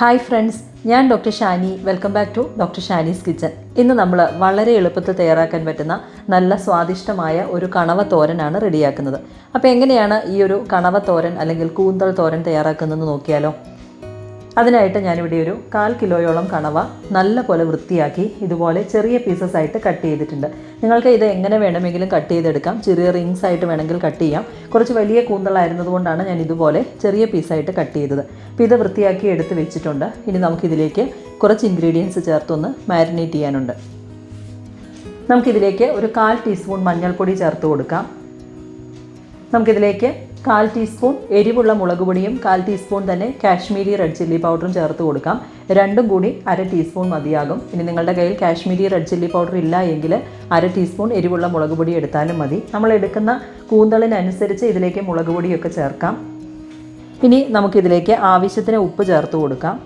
Hi friends ഞാൻ doctor Shani welcome back to doctor Shani's kitchen ഇന്ന് നമ്മൾ വളരെ എളുപ്പത്തിൽ തയ്യാറാക്കാൻ പറ്റുന്ന നല്ല സ്വാദിഷ്ടമായ ഒരു കണവ തോരനാണ് റെഡിയാക്കുന്നത്. അപ്പോൾ എങ്ങനെയാണ് ഈ ഒരു കണവ തോരൻ അല്ലെങ്കിൽ കൂന്തൽ തോരൻ തയ്യാറാക്കുന്നതെന്ന് നോക്കിയാലോ? അതിനായിട്ട് ഞാനിവിടെ ഒരു കാൽ കിലോയോളം കണവ നല്ല പോലെ വൃത്തിയാക്കി ഇതുപോലെ ചെറിയ പീസസ് ആയിട്ട് കട്ട് ചെയ്തിട്ടുണ്ട്. നിങ്ങൾക്ക് ഇത് എങ്ങനെ വേണമെങ്കിലും കട്ട് ചെയ്തെടുക്കാം. ചെറിയ റിങ്സ് ആയിട്ട് വേണമെങ്കിൽ കട്ട് ചെയ്യാം. കുറച്ച് വലിയ കൂന്തളായിരുന്നതുകൊണ്ടാണ് ഞാൻ ഇതുപോലെ ചെറിയ പീസായിട്ട് കട്ട് ചെയ്തത്. അപ്പോൾ ഇത് വൃത്തിയാക്കി എടുത്ത് വെച്ചിട്ടുണ്ട്. ഇനി നമുക്കിതിലേക്ക് കുറച്ച് ഇൻഗ്രീഡിയൻസ് ചേർത്തൊന്ന് മാരിനേറ്റ് ചെയ്യാനുണ്ട്. നമുക്കിതിലേക്ക് ഒരു കാൽ ടീസ്പൂൺ മഞ്ഞൾപ്പൊടി ചേർത്ത് കൊടുക്കാം. നമുക്കിതിലേക്ക് കാൽ ടീസ്പൂൺ എരിവുള്ള മുളക് പൊടിയും കാൽ ടീസ്പൂൺ തന്നെ കാശ്മീരി റെഡ് ചില്ലി പൗഡറും ചേർത്ത് കൊടുക്കാം. രണ്ടും കൂടി അര ടീസ്പൂൺ മതിയാകും. ഇനി നിങ്ങളുടെ കയ്യിൽ കാശ്മീരി റെഡ് ചില്ലി പൗഡർ ഇല്ല എങ്കിൽ അര ടീസ്പൂൺ എരിവുള്ള മുളക് പൊടി എടുത്താലും മതി. നമ്മൾ എടുക്കുന്ന കൂന്തളിനനുസരിച്ച് ഇതിലേക്ക് മുളക് പൊടിയൊക്കെ ചേർക്കാം. ഇനി നമുക്കിതിലേക്ക് ആവശ്യത്തിന് ഉപ്പ് ചേർത്ത് കൊടുക്കാം.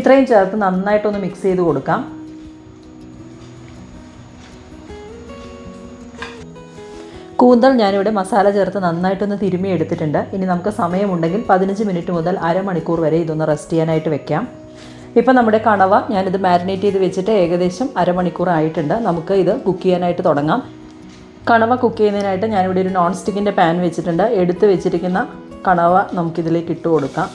ഇത്രയും ചേർത്ത് നന്നായിട്ടൊന്ന് മിക്സ് ചെയ്ത് കൊടുക്കാം. കൂന്തൽ ഞാനിവിടെ മസാല ചേർത്ത് നന്നായിട്ടൊന്ന് തിരുമ്മി എടുത്തിട്ടുണ്ട്. ഇനി നമുക്ക് സമയമുണ്ടെങ്കിൽ പതിനഞ്ച് മിനിറ്റ് മുതൽ അരമണിക്കൂർ വരെ ഇതൊന്ന് റെസ്റ്റ് ചെയ്യാനായിട്ട് വെക്കാം. ഇപ്പം നമ്മുടെ കണവ ഞാനിത് മാരിനേറ്റ് ചെയ്ത് വെച്ചിട്ട് ഏകദേശം അരമണിക്കൂർ ആയിട്ടുണ്ട്. നമുക്ക് ഇത് കുക്ക് ചെയ്യാനായിട്ട് തുടങ്ങാം. കണവ കുക്ക് ചെയ്യുന്നതിനായിട്ട് ഞാനിവിടെ ഒരു നോൺ സ്റ്റിക്കിന്റെ പാൻ വെച്ചിട്ടുണ്ട്. എടുത്ത് വെച്ചിരിക്കുന്ന കണവ നമുക്കിതിലേക്ക് ഇട്ട് കൊടുക്കാം.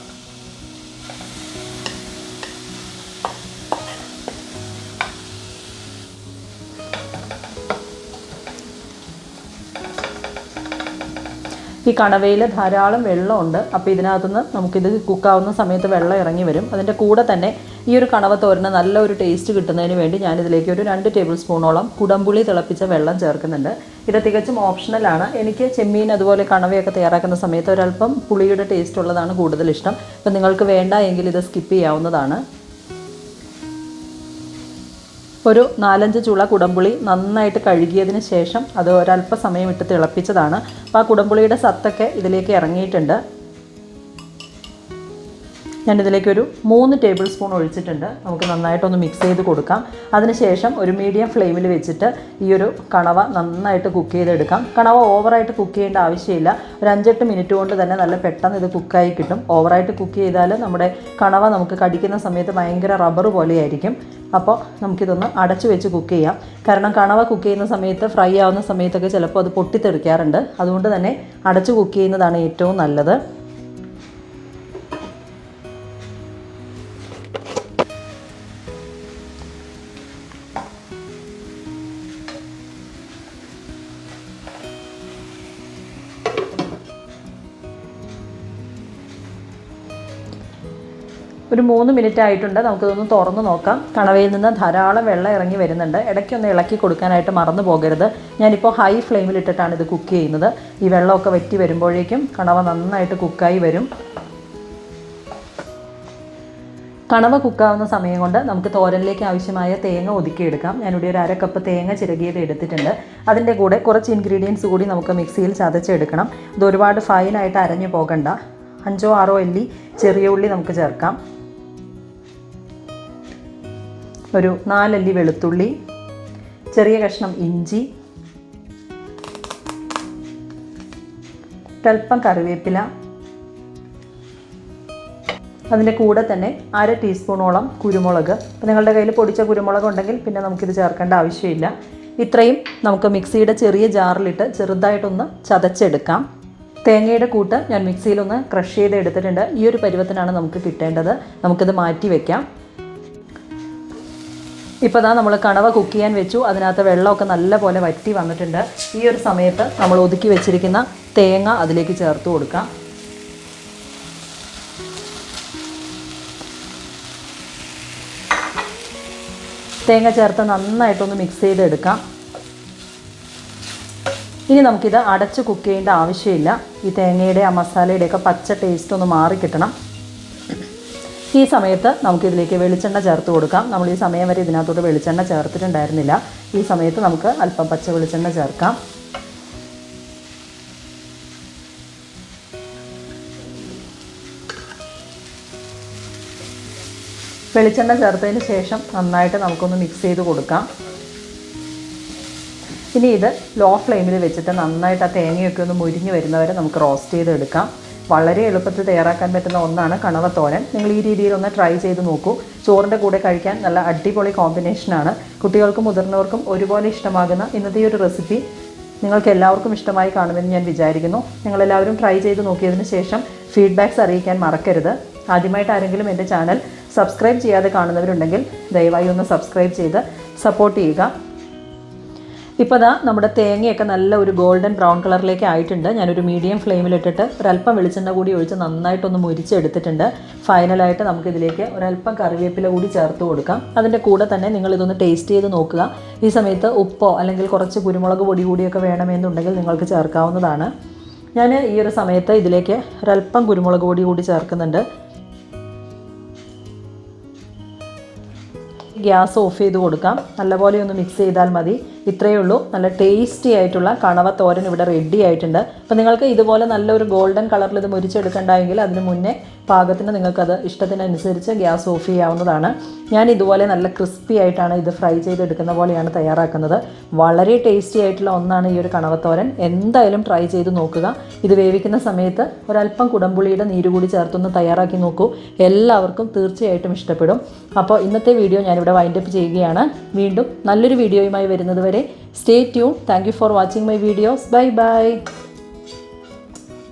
ഈ കണവയിൽ ധാരാളം വെള്ളമുണ്ട്. അപ്പോൾ ഇതിനകത്തുനിന്ന് നമുക്കിത് കുക്കാവുന്ന സമയത്ത് വെള്ളം ഇറങ്ങി വരും. അതിന്റെ കൂടെ തന്നെ ഈ ഒരു കണവ തോരന് നല്ല ഒരു ടേസ്റ്റ് കിട്ടുന്നതിന് വേണ്ടി ഞാനിതിലേക്ക് ഒരു രണ്ട് ടേബിൾ സ്പൂണോളം കുടംപുളി തിളപ്പിച്ച വെള്ളം ചേർക്കുന്നുണ്ട്. ഇത് തികച്ചും ഓപ്ഷണലാണ് എനിക്ക് ചെമ്മീൻ അതുപോലെ കണവയൊക്കെ തയ്യാറാക്കുന്ന സമയത്ത് ഒരല്പം പുളിയുടെ ടേസ്റ്റ് ഉള്ളതാണ് കൂടുതൽ ഇഷ്ടം അപ്പം നിങ്ങൾക്ക് വേണ്ട എങ്കിൽ ഇത് സ്കിപ്പ് ചെയ്യാവുന്നതാണ്. ഒരു നാലഞ്ച് ചുള കുടംപുളി നന്നായിട്ട് കഴുകിയതിന് ശേഷം അത് ഒരല്പസമയം ഇട്ട് തിളപ്പിച്ചതാണ്. അപ്പോൾ ആ കുടംപുളിയുടെ സത്തൊക്കെ ഇതിലേക്ക് ഇറങ്ങിയിട്ടുണ്ട്. ഞാനിതിലേക്ക് ഒരു മൂന്ന് ടേബിൾ സ്പൂൺ ഒഴിച്ചിട്ടുണ്ട്. നമുക്ക് നന്നായിട്ടൊന്ന് മിക്സ് ചെയ്ത് കൊടുക്കാം. അതിനുശേഷം ഒരു മീഡിയം ഫ്ലെയിമിൽ വെച്ചിട്ട് ഈ ഒരു കണവ നന്നായിട്ട് കുക്ക് ചെയ്തെടുക്കാം. കണവ ഓവറായിട്ട് കുക്ക് ചെയ്യേണ്ട ആവശ്യമില്ല. ഒരു അഞ്ചെട്ട് മിനിറ്റ് കൊണ്ട് തന്നെ നല്ല പെട്ടെന്ന് ഇത് കുക്കായി കിട്ടും. ഓവറായിട്ട് കുക്ക് ചെയ്താൽ നമ്മുടെ കണവ നമുക്ക് കടിക്കുന്ന സമയത്ത് ഭയങ്കര റബ്ബർ പോലെയായിരിക്കും. അപ്പോൾ നമുക്കിതൊന്ന് അടച്ചു വെച്ച് കുക്ക് ചെയ്യാം. കാരണം കണവ കുക്ക് ചെയ്യുന്ന സമയത്ത് ഫ്രൈ ആവുന്ന സമയത്തൊക്കെ ചിലപ്പോൾ അത് പൊട്ടിത്തെറിക്കാറുണ്ട്. അതുകൊണ്ട് തന്നെ അടച്ചു കുക്ക് ചെയ്യുന്നതാണ് ഏറ്റവും നല്ലത്. ഒരു മൂന്ന് മിനിറ്റ് ആയിട്ടുണ്ട്. നമുക്കിതൊന്ന് തുറന്ന് നോക്കാം. കണവയിൽ നിന്ന് ധാരാളം വെള്ളം ഇറങ്ങി വരുന്നുണ്ട്. ഇടയ്ക്കൊന്ന് ഇളക്കി കൊടുക്കാനായിട്ട് മറന്നു പോകരുത്. ഞാനിപ്പോൾ ഹൈ ഫ്ലെയിമിലിട്ടിട്ടാണ് ഇത് കുക്ക് ചെയ്യുന്നത്. ഈ വെള്ളമൊക്കെ വറ്റി വരുമ്പോഴേക്കും കണവ നന്നായിട്ട് കുക്കായി വരും. കണവ കുക്കാവുന്ന സമയം കൊണ്ട് നമുക്ക് തോരനിലേക്ക് ആവശ്യമായ തേങ്ങ ഒതുക്കിയെടുക്കാം. ഞാനിവിടെ ഒരു അര കപ്പ് തേങ്ങ ചിരകിയത് എടുത്തിട്ടുണ്ട്. അതിന്റെ കൂടെ കുറച്ച് ഇൻഗ്രീഡിയൻസ് കൂടി നമുക്ക് മിക്സിയിൽ ചതച്ചെടുക്കണം. ഇത് ഒരുപാട് ഫൈനായിട്ട് അരഞ്ഞു പോകണ്ട. അഞ്ചോ ആറോ അല്ലി ചെറിയ ഉള്ളി നമുക്ക് ചേർക്കാം. ഒരു നാലല്ലി വെളുത്തുള്ളി ചെറിയ കഷ്ണം ഇഞ്ചി ഒരൽപ്പം കറിവേപ്പില അതിന്റെ കൂടെ തന്നെ അര ടീസ്പൂണോളം കുരുമുളക്. അപ്പോൾ നിങ്ങളുടെ കയ്യിൽ പൊടിച്ച കുരുമുളക് ഉണ്ടെങ്കിൽ പിന്നെ നമുക്കിത് ചേർക്കേണ്ട ആവശ്യമില്ല. ഇത്രയും നമുക്ക് മിക്സിയുടെ ചെറിയ ജാറിലിട്ട് ചെറുതായിട്ടൊന്ന് ചതച്ചെടുക്കാം. തേങ്ങയുടെ കൂട്ട് ഞാൻ മിക്സിയിലൊന്ന് ക്രഷ് ചെയ്ത് എടുത്തിട്ടുണ്ട് ഈ ഒരു പരുവത്തിനാണ് നമുക്ക് കിട്ടേണ്ടത്. നമുക്കിത് മാറ്റി വെക്കാം. ഇപ്പോൾ ഇതാ നമ്മൾ കണവ കുക്ക് ചെയ്യാൻ വെച്ചു. അതിനകത്ത് വെള്ളമൊക്കെ നല്ല പോലെ വറ്റി വന്നിട്ടുണ്ട്. ഈ ഒരു സമയത്ത് നമ്മൾ ഒതുക്കി വെച്ചിരിക്കുന്ന തേങ്ങ അതിലേക്ക് ചേർത്ത് കൊടുക്കാം. തേങ്ങ ചേർത്ത് നന്നായിട്ടൊന്ന് മിക്സ് ചെയ്തെടുക്കാം. ഇനി നമുക്കിത് അടച്ച് കുക്ക് ചെയ്യേണ്ട ആവശ്യമില്ല. ഈ തേങ്ങയുടെ ആ മസാലയുടെയൊക്കെ പച്ച ടേസ്റ്റ് ഒന്ന് മാറി കിട്ടണം ഈ സമയത്ത് നമുക്കിതിലേക്ക് വെളിച്ചെണ്ണ ചേർത്ത് കൊടുക്കാം. നമ്മൾ ഈ സമയം വരെ ഇതിനകത്തോട്ട് വെളിച്ചെണ്ണ ചേർത്തിട്ടുണ്ടായിരുന്നില്ല. ഈ സമയത്ത് നമുക്ക് അല്പം പച്ച വെളിച്ചെണ്ണ ചേർക്കാം. വെളിച്ചെണ്ണ ചേർത്തതിന് ശേഷം നന്നായിട്ട് നമുക്കൊന്ന് മിക്സ് ചെയ്ത് കൊടുക്കാം. ഇനി ഇത് ലോ ഫ്ലെയിമിൽ വെച്ചിട്ട് നന്നായിട്ട് ആ തേങ്ങയൊക്കെ ഒന്ന് മുരിഞ്ഞ് വരുന്നവരെ നമുക്ക് റോസ്റ്റ് ചെയ്തെടുക്കാം. വളരെ എളുപ്പത്തിൽ തയ്യാറാക്കാൻ പറ്റുന്ന ഒന്നാണ് കണവത്തോരൻ. നിങ്ങൾ ഈ രീതിയിൽ ഒന്ന് ട്രൈ ചെയ്ത് നോക്കൂ. ചോറിന്റെ കൂടെ കഴിക്കാൻ നല്ല അടിപൊളി കോമ്പിനേഷനാണ് കുട്ടികൾക്കും മുതിർന്നവർക്കും ഒരുപോലെ ഇഷ്ടമാകുന്ന ഇന്നത്തെ ഒരു റെസിപ്പി നിങ്ങൾക്ക് എല്ലാവർക്കും ഇഷ്ടമായി കാണുമെന്ന് ഞാൻ വിചാരിക്കുന്നു. നിങ്ങളെല്ലാവരും ട്രൈ ചെയ്ത് നോക്കിയതിന് ശേഷം ഫീഡ്ബാക്ക്സ് അറിയിക്കാൻ മറക്കരുത്. ആദ്യമായിട്ട് ആരെങ്കിലും എന്റെ ചാനൽ സബ്സ്ക്രൈബ് ചെയ്യാതെ കാണുന്നവരുണ്ടെങ്കിൽ ദയവായി ഒന്ന് സബ്സ്ക്രൈബ് ചെയ്ത് സപ്പോർട്ട് ചെയ്യുക. ഇപ്പോൾ ദാ നമ്മുടെ തേങ്ങയൊക്കെ നല്ല ഒരു ഗോൾഡൻ ബ്രൗൺ കളറിലേക്ക് ആയിട്ടുണ്ട്. ഞാനൊരു മീഡിയം ഫ്ലെയിമിലിട്ടിട്ട് ഒരല്പം വെളിച്ചെണ്ണ കൂടി ഒഴിച്ച് നന്നായിട്ടൊന്ന് മുരിച്ചെടുത്തിട്ടുണ്ട്. ഫൈനലായിട്ട് നമുക്കിതിലേക്ക് ഒരല്പം കറിവേപ്പില കൂടി ചേർത്ത് കൊടുക്കാം. അതിന്റെ കൂടെ തന്നെ നിങ്ങൾ ഇതൊന്ന് ടേസ്റ്റ് ചെയ്ത് നോക്കുക. ഈ സമയത്ത് ഉപ്പോ അല്ലെങ്കിൽ കുറച്ച് കുരുമുളക് പൊടി കൂടിയൊക്കെ വേണമെന്നുണ്ടെങ്കിൽ നിങ്ങൾക്ക് ചേർക്കാവുന്നതാണ്. ഞാൻ ഈ ഒരു സമയത്ത് ഇതിലേക്ക് ഒരല്പം കുരുമുളക് പൊടി കൂടി ചേർക്കുന്നുണ്ട്. ഗ്യാസ് ഓഫ് ചെയ്ത് കൊടുക്കാം. നല്ലപോലെ ഒന്ന് മിക്സ് ചെയ്താൽ മതി. ഇത്രയേ ഉള്ളൂ. നല്ല ടേസ്റ്റി ആയിട്ടുള്ള കണവ തോരൻ ഇവിടെ റെഡി ആയിട്ടുണ്ട്. അപ്പോൾ നിങ്ങൾക്ക് ഇതുപോലെ നല്ലൊരു ഗോൾഡൻ കളറിൽ ഇത് മുരിച്ചെടുക്കണ്ടെങ്കിൽ അതിന് മുന്നേ പാകത്തിന് നിങ്ങൾക്കത് ഇഷ്ടത്തിനനുസരിച്ച് ഗ്യാസ് ഓഫ് ചെയ്യാവുന്നതാണ്. ഞാൻ ഇതുപോലെ നല്ല ക്രിസ്പി ആയിട്ടാണ് ഇത് ഫ്രൈ ചെയ്തെടുക്കുന്ന പോലെയാണ് തയ്യാറാക്കുന്നത്. വളരെ ടേസ്റ്റി ആയിട്ടുള്ള ഒന്നാണ് ഈ ഒരു കണവത്തോരൻ. എന്തായാലും ട്രൈ ചെയ്ത് നോക്കുക. ഇത് വേവിക്കുന്ന സമയത്ത് ഒരല്പം കുടംപുളിയുടെ നീര് കൂടി ചേർത്തൊന്ന് തയ്യാറാക്കി നോക്കൂ. എല്ലാവർക്കും തീർച്ചയായിട്ടും ഇഷ്ടപ്പെടും. അപ്പോൾ ഇന്നത്തെ വീഡിയോ ഞാനിവിടെ വൈൻഡപ്പ് ചെയ്യുകയാണ്. വീണ്ടും നല്ലൊരു വീഡിയോയുമായി വരുന്നത് വരെ. Stay tune thank for watching my videos bye bye